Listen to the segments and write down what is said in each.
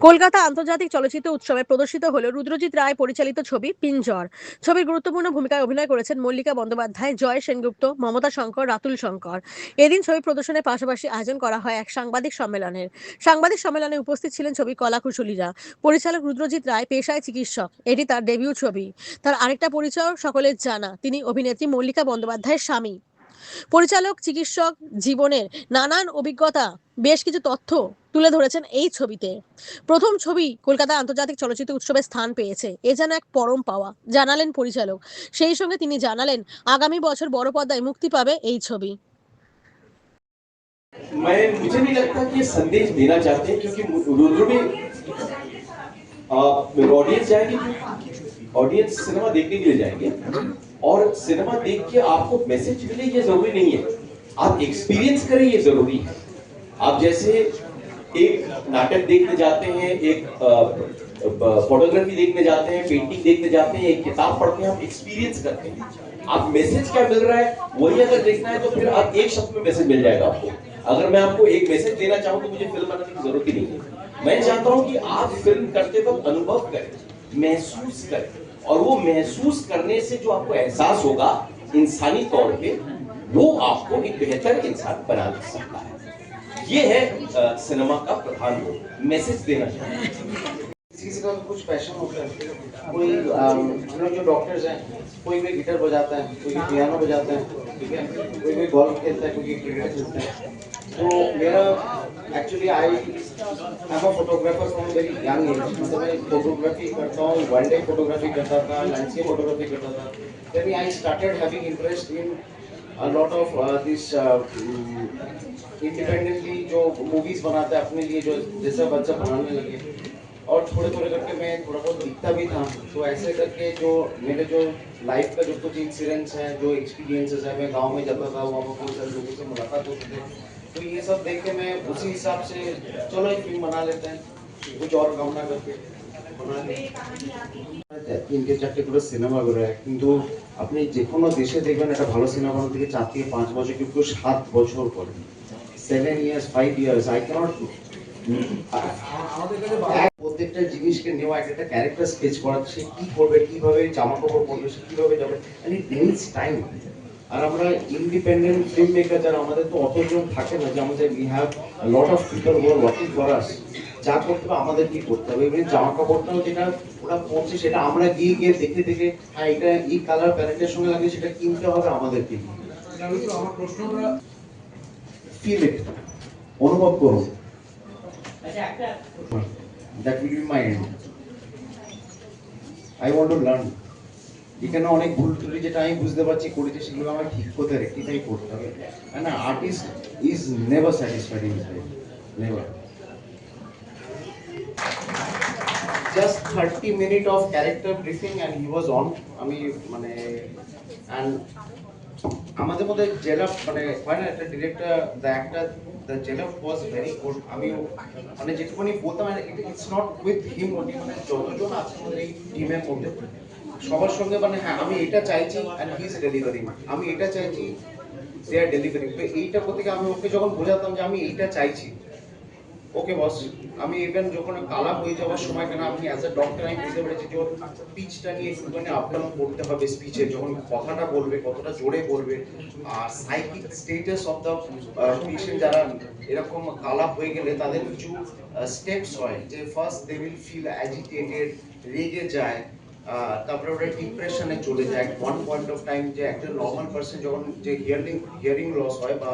কলকাতা আন্তর্জাতিক চলচ্চিত্র উৎসবে প্রদর্শিত হল রুদ্রজিৎ রায় পরিচালিত ছবি পিঞ্জর। ছবির গুরুত্বপূর্ণ ভূমিকায় অভিনয় করেছেন মল্লিকা বন্দ্যোপাধ্যায়, জয় সেনগুপ্ত, মমতা শঙ্কর, রাতুল শঙ্কর। এদিন ছবি প্রদর্শনের পাশাপাশি আয়োজন করা হয় এক সাংবাদিক সম্মেলনের। সাংবাদিক সম্মেলনে উপস্থিত ছিলেন ছবি কলাকুশলীরা। পরিচালক রুদ্রজিৎ রায় পেশায় চিকিৎসক। এটি তার ডেবিউ ছবি। তার আরেকটা পরিচয় সকলের জানা। তিনি অভিনেত্রী মল্লিকা বন্দ্যোপাধ্যায়ের স্বামী। পরিচালক চিকিৎসক জীবনের নানান অভিজ্ঞতা বেশ কিছু তথ্য তুলে ধরেছেন এই ছবিতে প্রথম ছবি কলকাতা আন্তর্জাতিক চলচ্চিত্র উৎসবে স্থান পেয়েছে এ যেন এক পরম পাওয়া জানালেন পরিচালক সেই সঙ্গে তিনি জানালেন আগামী বছর বড় পর্দায় মুক্তি পাবে এই ছবি मैं मुझे नहीं लगता कि ये संदेश देना चाहते हैं क्योंकि रुद्र में ऑडियंस जाएगी ऑडियंस सिनेमा देखने के लिए जाएंगे और सिनेमा देख के आपको मैसेज मिले, ये ज़रूरी नहीं है। आप एक्सपीरियंस करें, ये ज़रूरी है। आप जैसे एक नाटक देखने जाते हैं, एक फोटोग्राफी देखने जाते हैं पेंटिंग देखने जाते हैं, एक किताब पढ़ते हैं, आप एक्सपीरियंस करते हैं। आप मैसेज क्या मिल रहा है, वही अगर देखना है तो फिर आप एक शब्द में मैसेज मिल जाएगा आपको। अगर मैं आपको एक मैसेज देना चाहूँ तो मुझे फ़िल्म बनाने की ज़रूरत ही नहीं है। मैं चाहता हूँ कि आप फ़िल्म करते वक्त अनुभव करें, महसूस करें। और वो महसूस करने से जो आपको एहसास होगा इंसानी तौर पे वो आपको एक बेहतर इंसान बना सकता है। ये है अ, सिनेमा का प्रधान मैसेज देना चाहिए कुछ पैशन होता है कोई जो डॉक्टर्स हैं कोई भी गिटार बजाता है कोई पियानो बजाता है ठीक है? कोई भी गोल्फ खेलता है कोई क्रिकेट खेलता है। तो मेरा actually I am a photographer from very young age मतलब मैं फोटोग्राफी करता हूँ वाइल्ड लाइफ फोटोग्राफी करता था लैंडस्केप फोटोग्राफी करता था. Then I started having interest in of uh, this uh, independently जो मूवीज़ बनाते हैं अपने लिए जो जैसा बच्चा बनाने लगे. और थोड़े थोड़े करके मैं थोड़ा बहुत लिखता भी था. तो ऐसे करके जो मेरे जो लाइफ का जो कुछ इंसिडेंट्स हैं जो एक्सपीरियंसेस हैं मैं गाँव में जाता था वहाँ पर बहुत सारे लोगों से मुलाकात होती थी. तो ये सब देख के मैं उसी हिसाब से चलो एक फिल्म बना लेते हैं कुछ और काम ना करके बना लेते তিনটে চারটে করে সিনেমা বেরোয় কিন্তু আপনি যে কোনো দেশে দেখবেন একটা ভালো সিনেমা বানাতে থেকে চার থেকে পাঁচ বছর কিন্তু কেউ সাত বছর করে seven years five years I cannot প্রত্যেকটা জিনিসকে নেওয়া একটা একটা ক্যারেক্টার স্কেচ করা সে কি করবে কিভাবে জামা কাপড় পরবে সে কিভাবে যাবে এন্ড ইট নিডস টাইম আর আমরা ইন্ডিপেন্ডেন্ট ফিল্ম মেকার যারা, আমাদের তো অতজন থাকে না যে আমাদের we have lot of people who are working for us যা করতে হবে, আমাদের কি করতে হবে? এমনি জামা কাপড়টাও যেটা ওরা পড়ছে সেটা আমরা গিয়ে গিয়ে দেখে দেখে হ্যাঁ এটা এই কালার প্যারেন্টের সঙ্গে লাগে সেটা কিনতে হবে আমাদেরকে। আমার প্রশ্নটা ফিল ইট অনুভব করুন। That will be my I want to learn এখানে অনেক ভুল ত্রুটি যেটা আমি বুঝতে পারছি করেছি, সেগুলো আমার ঠিক করতে রেক্টিফাই করতে হবে। না artist is never satisfied in never just thirty minute of character briefing and he was on আমি মানে অ্যান্ড আমাদের মধ্যে জেলা মানে হয় না, একটা ডিরেক্টর দ্য অ্যাক্টর দ্য জেলা ওয়াজ ভেরি গুড আমি মানে যেটুকুনি বলতাম ইটস নট উইথ হিম মানে যতজন আছে আমাদের এই টিমের মধ্যে সবার সঙ্গে মানে হ্যাঁ আমি এটা চাইছি আমি এটা চাইছি আর ডেলিভারিং তো এইটা করতে আমি ওকে যখন বোঝাতাম যে আমি এইটা চাইছি, ওকে বস আমি ইভেন যখন কালা হয়ে যাওয়ার সময় কেন আপনি অ্যাজ এ ডক্টর আমি বুঝতে পেরেছি যে ওর পিচটা নিয়ে একটুখানি আপ ডাউন করতে হবে স্পিচে যখন কথাটা বলবে, কতটা জোরে বলবে, আর psychic status of the patient যারা এরকম কালা হয়ে গেলে তাদের কিছু স্টেপস হয়, যে first they will feel agitated রেগে যায় তারপরে ওরা ডিপ্রেশনে চলে যায় ওয়ান পয়েন্ট অফ টাইম যে একটা নর্মাল পার্সন যখন যে হিয়ারিং হিয়ারিং লস হয় বা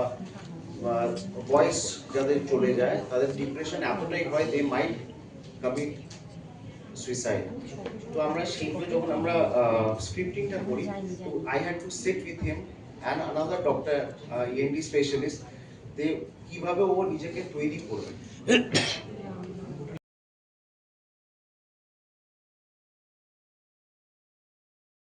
ভয়েস যাদের চলে যায় তাদের ডিপ্রেশন এতটাই হয় দে মাইন্ড কমিট সুইসাইড তো আমরা সেইগুলো যখন আমরা স্ক্রিপ্টিংটা করি তো I had to sit with him and another doctor ENT specialist they কিভাবে ও নিজেকে তৈরি করবে